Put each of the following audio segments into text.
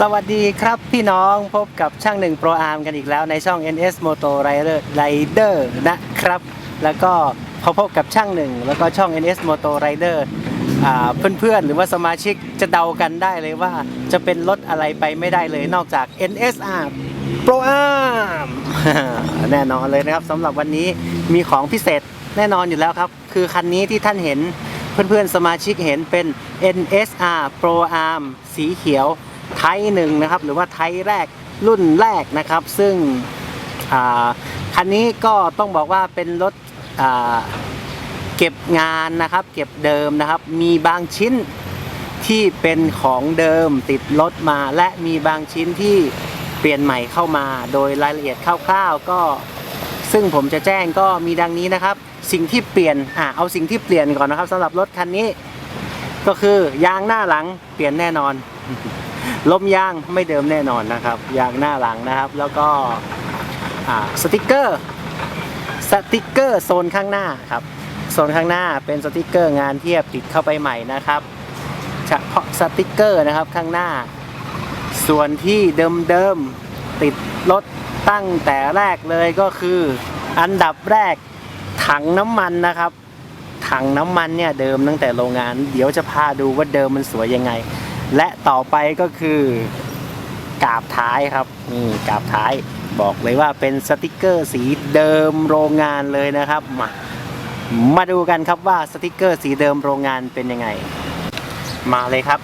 สวัสดีครับพี่น้องพบกับช่างหนึ่งโปรอาร์มกันอีกแล้วในช่อง NS Moto Rider Rider นะครับ แล้วก็พอพบกับช่างหนึ่งแล้วก็ช่อง NS Moto Rider อ่าเพื่อนๆ หรือว่าสมาชิกจะเดากันได้เลยว่าจะเป็นรถอะไรไปไม่ได้เลยนอกจาก NSR Pro Arm แน่นอนเลยนะครับสำหรับวันนี้มีของพิเศษแน่นอนอยู่แล้วครับ คือคันนี้ที่ท่านเห็นเพื่อนๆ สมาชิกเห็นเป็น NSR Pro Arm สีเขียว ไทยหนึ่งนะครับ หรือว่าไทยแรกรุ่นแรกนะครับ ซึ่งคันนี้ก็ต้องบอกว่าเป็นรถเก็บงานนะครับ เก็บเดิมนะครับ มีบางชิ้นที่เป็นของเดิมติดรถมา และมีบางชิ้นที่เปลี่ยนใหม่เข้ามา โดยรายละเอียดคร่าวๆ ก็ซึ่งผมจะแจ้งก็มีดังนี้นะครับ สิ่งที่เปลี่ยนอ่าเอาสิ่งที่เปลี่ยนก่อนนะครับสำหรับรถคันนี้ ก็คือยางหน้าหลังเปลี่ยนแน่นอน ลมยางไม่เดิมแน่นอนนะครับยางหน้าหลังนะครับ แล้วก็สติกเกอร์สติกเกอร์โซนข้างหน้าครับโซนข้างหน้าเป็นสติกเกอร์งานเทียบติดเข้าไปใหม่นะครับเฉพาะสติกเกอร์นะครับข้างหน้า ส่วนที่เดิมๆติดรถตั้งแต่แรกเลยก็คือ อันดับแรกถังน้ำมันนะครับ ถังน้ำมันเนี่ยเดิมตั้งแต่โรงงาน เดี๋ยวจะพาดูว่าเดิมมันสวยยังไง และต่อไปก็คือกาบท้ายครับนี่กาบท้ายบอกเลยว่าเป็นสติกเกอร์สีเดิมโรงงานเลยนะครับ มามาดูกันครับว่าสติกเกอร์สีเดิมโรงงานเป็นยังไง มาเลยครับ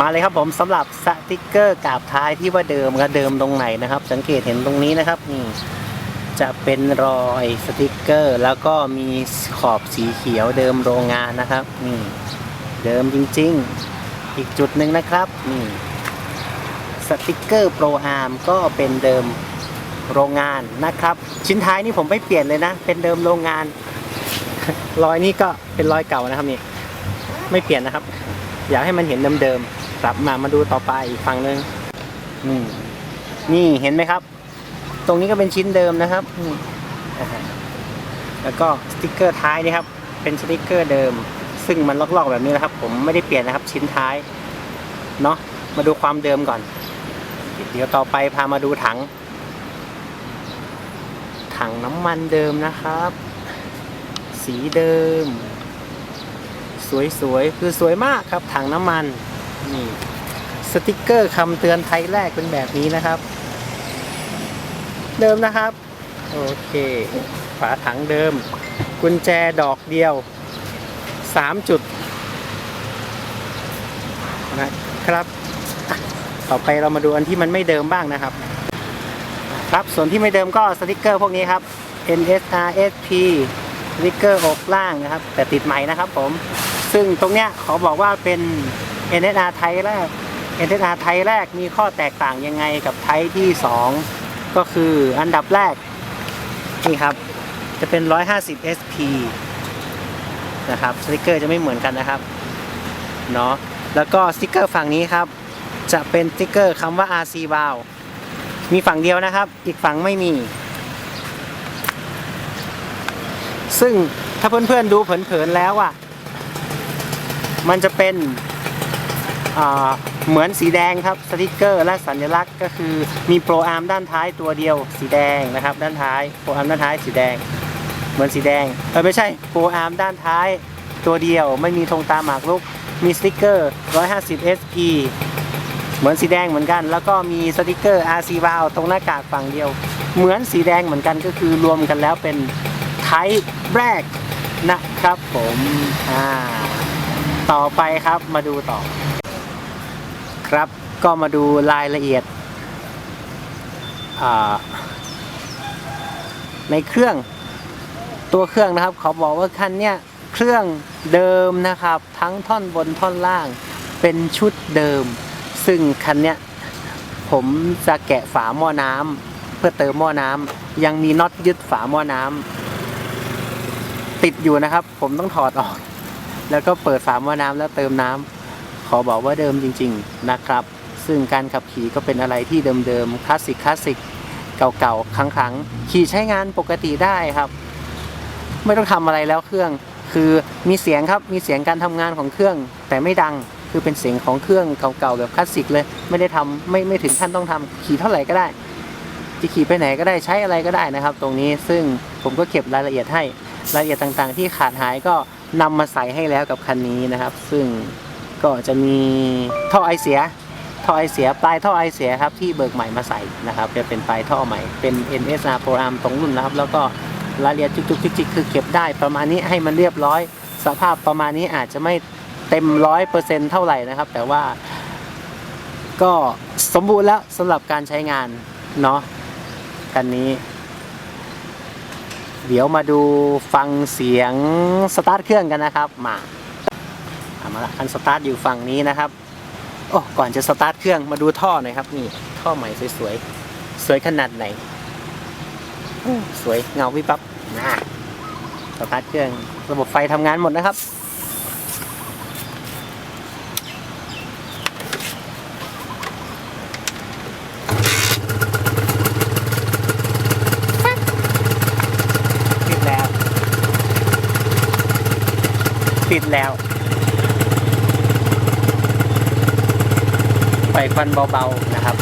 มาเลยครับผมสำหรับสติกเกอร์กาบท้ายที่ว่าเดิมก็เดิมตรงไหนนะครับ สังเกตเห็นตรงนี้นะครับนี่จะเป็นรอยสติกเกอร์ แล้วก็มีขอบสีเขียวเดิมโรงงานนะครับนี่เดิมจริง ๆ อีกจุดหนึ่งนะครับนี่สติกเกอร์โปรอาร์มก็เป็นเดิมโรงงานนะครับ ชิ้นท้ายนี่ผมไม่เปลี่ยนเลยนะ เป็นเดิมโรงงาน รอยนี้ก็เป็นรอยเก่านะครับนี่ ไม่เปลี่ยนนะครับ อยากให้มันเห็นเดิมๆกลับมามาดูต่อไปอีกฝั่งหนึ่งนี่นี่เห็นไหมครับ ตรงนี้ก็เป็นชิ้นเดิมนะครับ แล้วก็สติกเกอร์ท้ายนี่ครับ เป็นสติกเกอร์เดิม ซึ่งมันลอกๆแบบนี้นะครับ ผมไม่ได้เปลี่ยนนะครับชิ้นท้ายเนาะมาดูความเดิมก่อน เดี๋ยวต่อไปพามาดูถัง ถังน้ำมันเดิมนะครับ สีเดิม สวยๆคือสวยมากครับ ถังน้ำมันนี่สติกเกอร์คำเตือนไทยแรกเป็นแบบนี้นะครับ เดิมนะครับ โอเค ฝาถังเดิม กุญแจดอกเดียว 3จุดนะครับต่อไปเรามาดูอันที่มันไม่เดิมบ้างนะครับ ครับส่วนที่ไม่เดิมก็สติกเกอร์พวกนี้ครับ NSRSP สติกเกอร์อกล่างนะครับ แต่ติดใหม่นะครับผม ซึ่งตรงเนี้ยขอบอกว่าเป็น NSR ไทยแรก NSR ไทยแรกมีข้อแตกต่างยังไงกับไทยที่ 2 ก็คืออันดับแรก นี่ครับ จะเป็น 150 SP นะครับสติกเกอร์จะไม่เหมือนกันนะครับเนาะแล้วก็สติกเกอร์ฝั่งนี้ครับ จะเป็นสติกเกอร์คำว่า RC v a l มีฝั่งเดียวนะครับ อีกฝั่งไม่มี ซึ่งถ้าเพื่อนๆดูเผินๆแล้วอะมันจะเป็นเหมือนสีแดงครับสติกเกอร์และสัญลักษณ์ก็คือมีโปรอาร์มด้านท้ายตัวเดียวสีแดงนะครับ ด้านท้ายโปรอาร์มด้านท้ายสีแดง เหมือนสีแดงเออไม่ใช่โปรอาร์มด้านท้ายตัวเดียวไม่มีธงตาหมากรุก มีสติกเกอร์ 150 SP เหมือนสีแดงเหมือนกัน แล้วก็มีสติกเกอร์ RC v a l ตรงหน้ากากฝั่งเดียว เหมือนสีแดงเหมือนกันก็คือรวมกันแล้วเป็นไทป์แรกนะครับผมอ่าต่อไปครับมาดูต่อ ครับก็มาดูรายละเอียดอ่าในเครื่อง ตัวเครื่องนะครับเขาบอกว่าคันเนี้ยเครื่องเดิมนะครับ ทั้งท่อนบนท่อนล่างเป็นชุดเดิม ซึ่งคันเนี้ยผมจะแกะฝาหม้อน้ำเพื่อเติมหม้อน้ำยังมีน็อตยึดฝาหม้อน้ำติดอยู่นะครับ ผมต้องถอดออก แล้วก็เปิดฝาหม้อน้ำแล้วเติมน้ำขอบอกว่าเดิมจริง ๆนะครับ ซึ่งการขับขี่ก็เป็นอะไรที่เดิมๆคลาสสิกคลาสสิกเก่าๆครั้งๆขี่ใช้งานปกติได้ครับ ไม่ต้องทำอะไรแล้วเครื่อง คือมีเสียงครับมีเสียงการทำงานของเครื่อง แต่ไม่ดังคือเป็นเสียงของเครื่องเก่าๆแบบคลาสสิกเลย ไม่ได้ทำไม่ไม่ถึงขั้นต้องทำขี่เท่าไหร่ก็ได้จะขี่ไปไหนก็ได้ใช้อะไรก็ได้นะครับ ตรงนี้ซึ่งผมก็เก็บรายละเอียดให้รายละเอียดต่างๆ ที่ขาดหายก็นำมาใส่ให้แล้วกับคันนี้นะครับ ซึ่งก็จะมีท่อไอเสียท่อไอเสียปลายท่อไอเสียครับที่เบิกใหม่มาใส่นะครับจะเป็นปลายท่อใหม่เป็น NSR Pro Arm ตรงรุ่นนะครับ แล้วก็ รายละเอียดจุกๆจิกๆคือเก็บได้ประมาณนี้ให้มันเรียบร้อย สภาพประมาณนี้อาจจะไม่เต็มร้อยเปอร์เซ็นต์เท่าไหร่นะครับ แต่ว่าก็สมบูรณ์แล้วสำหรับการใช้งานเนาะคันนี้ เดี๋ยวมาดูฟังเสียงสตาร์ทเครื่องกันนะครับ มาอามาละคันสตาร์ทอยู่ฝั่งนี้นะครับโอ้ก่อนจะสตาร์ทเครื่องมาดูท่อหน่อยครับนี่ท่อใหม่สวยๆสวยขนาดไหน สวยเงาวิบวับนะสตาร์ทเครื่องระบบไฟทำงานหมดนะครับ ปิดแล้ว ปิดแล้วปล่อยควันเบา ๆ นะครับ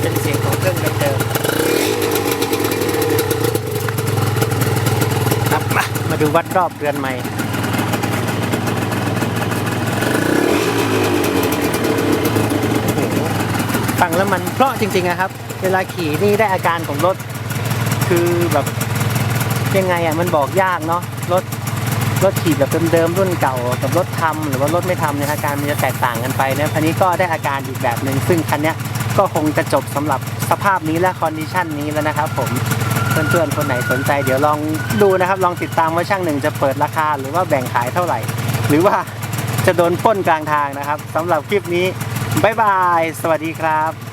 เป็นเสียงของเครื่องเดิมๆครับูวัดรอบเรือนใหม่ฟังแล้วมันเพราะจริงๆนะครับ เวลาขี่นี่ได้อาการของรถ คือแบบยังไงอะมันบอกยากเนาะรถรถขี่แบบเดิมๆรุ่นเก่ากับรถทำหรือว่ารถไม่ทำเนี่ยอาการมันจะแตกต่างกันไปนะคันนี้ก็ได้อาการอีกแบบหนึ่งซึ่งคันนี้ก็คงจะจบสำหรับสภาพนี้และคอนดิชันนี้แล้วนะครับผม เพื่อนๆคนไหนสนใจเดี๋ยวลองดูนะครับ ลองติดตามว่าช่างหนึ่งจะเปิดราคา หรือว่าแบ่งขายเท่าไหร่ หรือว่าจะโดนป้นกลางทางนะครับสำหรับคลิปนี้บ๊ายบาย สวัสดีครับ